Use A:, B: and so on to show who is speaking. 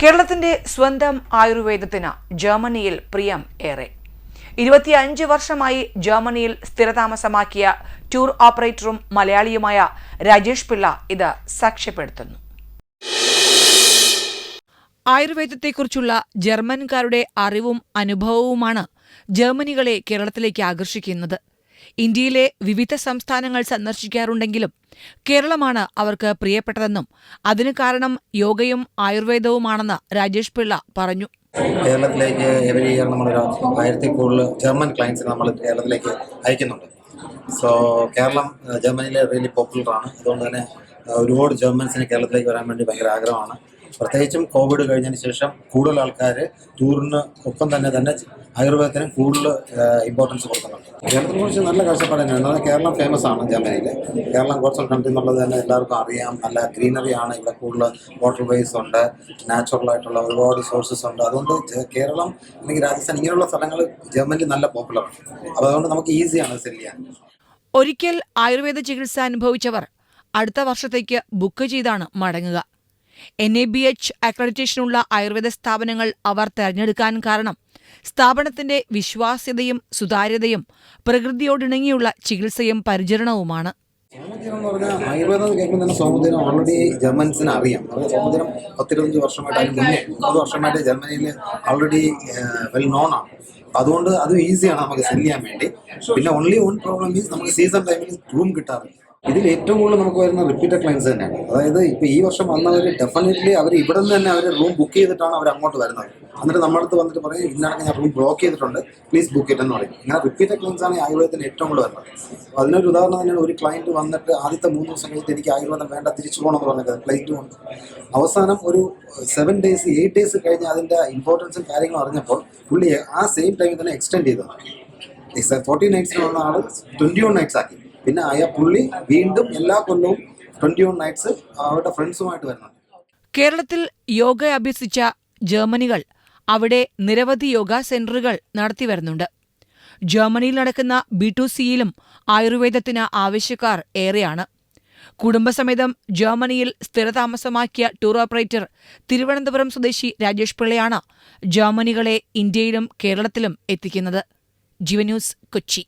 A: കേരളത്തിന്റെ സ്വന്തം ആയുർവേദത്തിന് ജർമ്മനിയിൽ പ്രിയം ഏറെ. ഇരുപത്തിയഞ്ച് വർഷമായി ജർമ്മനിയിൽ സ്ഥിരതാമസമാക്കിയ ടൂർ ഓപ്പറേറ്ററും മലയാളിയുമായ രാജേഷ് പിള്ള ഇത് സാക്ഷ്യപ്പെടുത്തുന്നു. ആയുർവേദത്തെക്കുറിച്ചുള്ള ജർമ്മൻകാരുടെ അറിവും അനുഭവവുമാണ് ജർമ്മനികളെ കേരളത്തിലേക്ക് ആകർഷിക്കുന്നത്. ഇന്ത്യയിലെ വിവിധ സംസ്ഥാനങ്ങൾ സന്ദർശിക്കാറുണ്ടെങ്കിലും കേരളമാണ് അവർക്ക് പ്രിയപ്പെട്ടതെന്നും അതിന് കാരണം യോഗയും ആയുർവേദവുമാണെന്ന് രാജേഷ് പിള്ള പറഞ്ഞു.
B: കേരളത്തിലേക്ക് എവരി ഇയർ നമ്മളൊരു ആയിരത്തി കൂടുതൽ ജർമ്മൻ ക്ലയൻസിനെ നമ്മൾ കേരളത്തിലേക്ക് അയക്കുന്നുണ്ട്. സോ കേരളം ജർമ്മനിയിൽ റിയലി പോപ്പുലർ ആണ്. അതുകൊണ്ട് തന്നെ ഒരുപാട് ജർമ്മൻസിന് കേരളത്തിലേക്ക് വരാൻ വേണ്ടി ഭയങ്കര ആഗ്രഹമാണ്. പ്രത്യേകിച്ചും കോവിഡ് കഴിഞ്ഞതിന് ശേഷം കൂടുതൽ ആൾക്കാർ ടൂറിന് ഒപ്പം തന്നെ തന്നെ ആയുർവേദത്തിന് കൂടുതൽ ഇമ്പോർട്ടൻസ് കൊടുക്കുന്നുണ്ട്. കേരളത്തിനെ കുറിച്ച് നല്ല കാഴ്ചപ്പാട് തന്നെയാണ്. എന്നാൽ കേരളം ഫേമസ് ആണ് ജർമ്മനിയിൽ കേരളം കോസ്റ്റൽ കൺട്രി എന്നുള്ളത് തന്നെ എല്ലാവർക്കും അറിയാം. നല്ല ഗ്രീനറി ആണ്. ഇവിടെ കൂടുതൽ വാട്ടർ വേസ് ഉണ്ട്. നാച്ചുറൽ ആയിട്ടുള്ള ഒരുപാട് സോഴ്സസ് ഉണ്ട്. അതുകൊണ്ട് കേരളം അല്ലെങ്കിൽ രാജസ്ഥാൻ ഇങ്ങനെയുള്ള സ്ഥലങ്ങൾ ജർമ്മനിയിൽ നല്ല പോപ്പുലറാണ് അപ്പോൾ അതുകൊണ്ട് നമുക്ക് ഈസിയാണ് സെൽ ചെയ്യാൻ.
A: ഒരിക്കൽ ആയുർവേദ ചികിത്സ അനുഭവിച്ചവർ അടുത്ത വർഷത്തേക്ക് ബുക്ക് ചെയ്താണ് മടങ്ങുക. എൻ എ ബി എച്ച് അക്രഡിറ്റേഷനുള്ള ആയുർവേദ സ്ഥാപനങ്ങൾ അവർ തെരഞ്ഞെടുക്കാൻ കാരണം. സ്ഥാപനത്തിന്റെ വിശ്വാസ്യതയും സുതാര്യതയും പ്രകൃതിയോടിണങ്ങിയുള്ള ചികിത്സയും പരിചരണവുമാണ്.
B: സോമുദ്രം എന്ന് പറഞ്ഞാൽ ആയുർവേദം എന്ന് കേൾക്കുമ്പോൾ തന്നെ സോമുദ്രം ഓൾറെഡി ജർമ്മൻസിന് അറിയാം. സോമുദ്രം പത്തിരുപത്തഞ്ച് വർഷമായിട്ട് അതിന് മുന്നേ മുപ്പത് വർഷമായിട്ട് ജർമ്മനിയിൽ ഓൾറെഡി വെൽ നോൺ ആണ്. അതുകൊണ്ട് അത് ഈസിയാണ് നമുക്ക് സെല്ല് ചെയ്യാൻ വേണ്ടി. പിന്നെ ഓൺലി വൺ പ്രോബ്ലം മീൻസ് നമുക്ക് സീസൺ ടൈമിൽ റൂം കിട്ടാറില്ല. ഇതിൽ ഏറ്റവും കൂടുതൽ നമുക്ക് വരുന്ന റിപ്പീറ്റഡ് ക്ലയൻസ് തന്നെയാണ്. അതായത് ഇപ്പൊ ഈ വർഷം വന്നവർ ഡെഫിനറ്റ്ലി അവർ ഇവിടെ നിന്ന് തന്നെ അവർ റൂം ബുക്ക് ചെയ്തിട്ടാണ് അവർ അങ്ങോട്ട് വരുന്നത്. എന്നിട്ട് നമ്മുടെ അടുത്ത് വന്നിട്ട് പറയും ഇന്നാണെങ്കിൽ ഞാൻ റൂം ബ്ലോക്ക് ചെയ്തിട്ടുണ്ട് പ്ലീസ് ബുക്ക് ചെയ്തെന്ന് പറയും. ഇങ്ങനെ റിപ്പീറ്റഡ് ക്ലയൻസ് ആണ് ആയുർവേദത്തിന് ഏറ്റവും കൂടുതൽ വരുന്നത്. അതിനൊരു ഉദാഹരണം തന്നെയാണ് ഒരു ക്ലയന്റ് വന്നിട്ട് ആദ്യത്തെ മൂന്ന് ദിവസം കഴിഞ്ഞിട്ട് എനിക്ക് ആയുർവേദം വേണ്ട തിരിച്ചു പോകണം എന്ന് പറഞ്ഞത് ഫ്ലൈറ്റ് കൊണ്ട്. അവസാനം ഒരു സെവൻ ഡേയ്സ് എയ്റ്റ് ഡേയ്സ് കഴിഞ്ഞ് അതിന്റെ ഇമ്പോർട്ടൻസും കാര്യങ്ങളും അറിഞ്ഞപ്പോൾ പുള്ളി ആ സെയിം ടൈമിൽ തന്നെ എക്സ്റ്റെൻഡ് ചെയ്തതാണ് ഫോർട്ടി നൈറ്റ്സിനുള്ള ആൾ ട്വന്റി വൺ നൈറ്റ്സ് ആക്കി. പിന്നെ ആയ പുള്ളി വീണ്ടും എല്ലാ കൊല്ലവും ട്വന്റി വൺ നൈറ്റ്സ് അവരുടെ ഫ്രണ്ട്സുമായിട്ട് വരുന്നുണ്ട്.
A: കേരളത്തിൽ യോഗ അഭ്യസിച്ച ജർമ്മനികൾ അവിടെ നിരവധി യോഗ സെന്ററുകൾ നടത്തി വരുന്നുണ്ട്. ജർമ്മനിയിൽ നടക്കുന്ന ബി ടു സിയിലും ആയുർവേദത്തിന് ആവശ്യക്കാർ ഏറെയാണ്. കുടുംബസമേതം ജർമ്മനിയിൽ സ്ഥിരതാമസമാക്കിയ ടൂർ ഓപ്പറേറ്റർ തിരുവനന്തപുരം സ്വദേശി രാജേഷ് പിള്ളയാണ് ജർമ്മനികളെ ഇന്ത്യയിലും കേരളത്തിലും എത്തിക്കുന്നത്. ജീവന്യൂസ് കൊച്ചി.